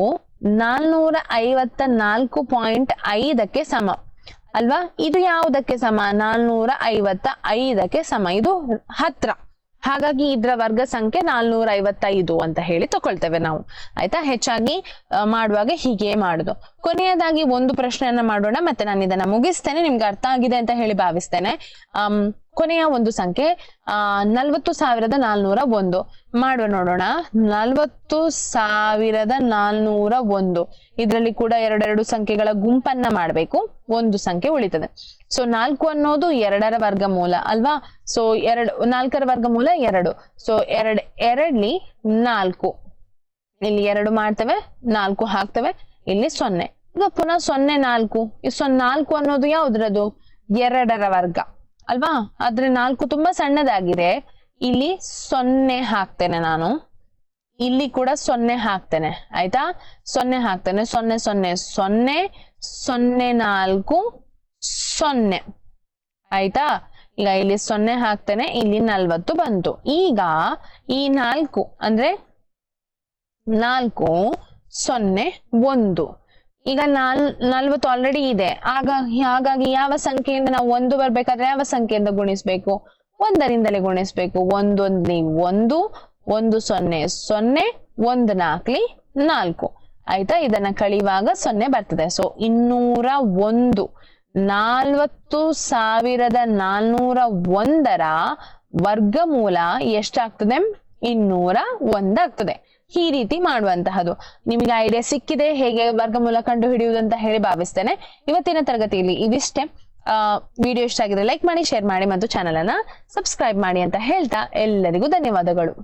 ನಾಲ್ನೂರ ಐವತ್ತ ನಾಲ್ಕು ಪಾಯಿಂಟ್ ಐದಕ್ಕೆ ಸಮ. ಅಲ್ವಾ? ಇದು ಯಾವುದಕ್ಕೆ ಸಮ ನಾಲ್ನೂರ ಐವತ್ತ ಐದಕ್ಕೆ ಸಮ. ಇದು ಹತ್ರ. ಹಾಗಾಗಿ ಇದ್ರ ವರ್ಗ ಸಂಖ್ಯೆ ನಾಲ್ನೂರ ಐವತ್ತೈದು ಅಂತ ಹೇಳಿ ತಗೊಳ್ತೇವೆ ನಾವು. ಆಯ್ತಾ? ಹೆಚ್ಚಾಗಿ ಮಾಡುವಾಗ ಹೀಗೆ ಮಾಡುದು. ಕೊನೆಯದಾಗಿ ಒಂದು ಪ್ರಶ್ನೆಯನ್ನ ಮಾಡೋಣ ಮತ್ತೆ ನಾನು ಇದನ್ನ ಮುಗಿಸ್ತೇನೆ. ನಿಮ್ಗೆ ಅರ್ಥ ಆಗಿದೆ ಅಂತ ಹೇಳಿ ಭಾವಿಸ್ತೇನೆ. ಆಮ್, ಕೊನೆಯ ಒಂದು ಸಂಖ್ಯೆ, ಆ, ನಲ್ವತ್ತು ಸಾವಿರದ ನಾಲ್ನೂರ ಒಂದು. ಮಾಡುವ ನೋಡೋಣ. ನಲ್ವತ್ತು ಸಾವಿರದ ನಾಲ್ನೂರ ಒಂದು. ಇದರಲ್ಲಿ ಕೂಡ ಎರಡೆರಡು ಸಂಖ್ಯೆಗಳ ಗುಂಪನ್ನ ಮಾಡಬೇಕು. ಒಂದು ಸಂಖ್ಯೆ ಉಳಿತದೆ. ಸೊ ನಾಲ್ಕು ಅನ್ನೋದು ಎರಡರ ವರ್ಗ ಮೂಲ ಅಲ್ವಾ? ಸೊ ಎರಡು, ನಾಲ್ಕರ ವರ್ಗ ಮೂಲ ಎರಡು. ಸೊ ಎರಡ್, ಎರಡ್ಲಿ ನಾಲ್ಕು. ಇಲ್ಲಿ ಎರಡು ಮಾಡ್ತವೆ, ನಾಲ್ಕು ಹಾಕ್ತವೆ, ಇಲ್ಲಿ ಸೊನ್ನೆ. ಈಗ ಪುನಃ ಸೊನ್ನೆ ನಾಲ್ಕು. ಈ ಸೊನ್ನೆ ನಾಲ್ಕು ಅನ್ನೋದು ಯಾವ್ದ್ರದು? ಎರಡರ ವರ್ಗ. ಅಲ್ವಾ? ಆದ್ರೆ ನಾಲ್ಕು ತುಂಬಾ ಸಣ್ಣದಾಗಿದೆ. ಇಲ್ಲಿ ಸೊನ್ನೆ ಹಾಕ್ತೇನೆ ನಾನು. ಇಲ್ಲಿ ಕೂಡ ಸೊನ್ನೆ ಹಾಕ್ತೇನೆ. ಆಯ್ತಾ? ಸೊನ್ನೆ ಹಾಕ್ತೇನೆ. ಸೊನ್ನೆ ಸೊನ್ನೆ ಸೊನ್ನೆ ಸೊನ್ನೆ ನಾಲ್ಕು, ಸೊನ್ನೆ. ಆಯ್ತಾ? ಈಗ ಇಲ್ಲಿ ಸೊನ್ನೆ ಹಾಕ್ತೇನೆ. ಇಲ್ಲಿ ನಲ್ವತ್ತು ಬಂತು. ಈಗ ಈ ನಾಲ್ಕು ಅಂದ್ರೆ ನಾಲ್ಕು, ಸೊನ್ನೆ, ಒಂದು. ಈಗ ನಾಲ್, ನಲ್ವತ್ತು ಆಲ್ರೆಡಿ ಇದೆ. ಆಗ, ಹಾಗಾಗಿ ಯಾವ ಸಂಖ್ಯೆಯಿಂದ ನಾವು ಒಂದು ಬರ್ಬೇಕಾದ್ರೆ ಯಾವ ಸಂಖ್ಯೆಯಿಂದ ಗುಣಿಸ್ಬೇಕು? ಒಂದರಿಂದಲೇ ಗುಣಿಸ್ಬೇಕು. ಒಂದೊಂದ್ಲಿ ಒಂದು ಒಂದು ಸೊನ್ನೆ. ಸೊನ್ನೆ, ಒಂದು, ನಾಲ್ಕಲಿ ನಾಲ್ಕು. ಆಯ್ತಾ? ಇದನ್ನ ಕಳಿಯುವಾಗ ಸೊನ್ನೆ ಬರ್ತದೆ. ಸೊ ಇನ್ನೂರ ಒಂದು. ನಾಲ್ವತ್ತು ಸಾವಿರದ ನಾಲ್ನೂರ ಒಂದರ ವರ್ಗಮೂಲ ಎಷ್ಟಾಗ್ತದೆ? ಇನ್ನೂರ ಒಂದಾಗ್ತದೆ ಈ ರೀತಿ ಮಾಡುವಂತಹದ್ದು ನಿಮಗೆ ಐಡಿಯಾ ಸಿಕ್ಕಿದೆ, ಹೇಗೆ ವರ್ಗಮೂಲ ಕಂಡು ಹಿಡಿಯುವುದಂತ ಹೇಳಿ ಭಾವಿಸ್ತೇನೆ. ಇವತ್ತಿನ ತರಗತಿಯಲ್ಲಿ ಇವಿಷ್ಟೇ ಆ ವಿಡಿಯೋ ಇಷ್ಟ ಆಗಿದ್ರೆ ಲೈಕ್ ಮಾಡಿ ಶೇರ್ ಮಾಡಿ ಮತ್ತು ಚಾನಲ್ ಅನ್ನ ಸಬ್ಸ್ಕ್ರೈಬ್ ಮಾಡಿ ಅಂತ ಹೇಳ್ತಾ ಎಲ್ಲರಿಗೂ ಧನ್ಯವಾದಗಳು.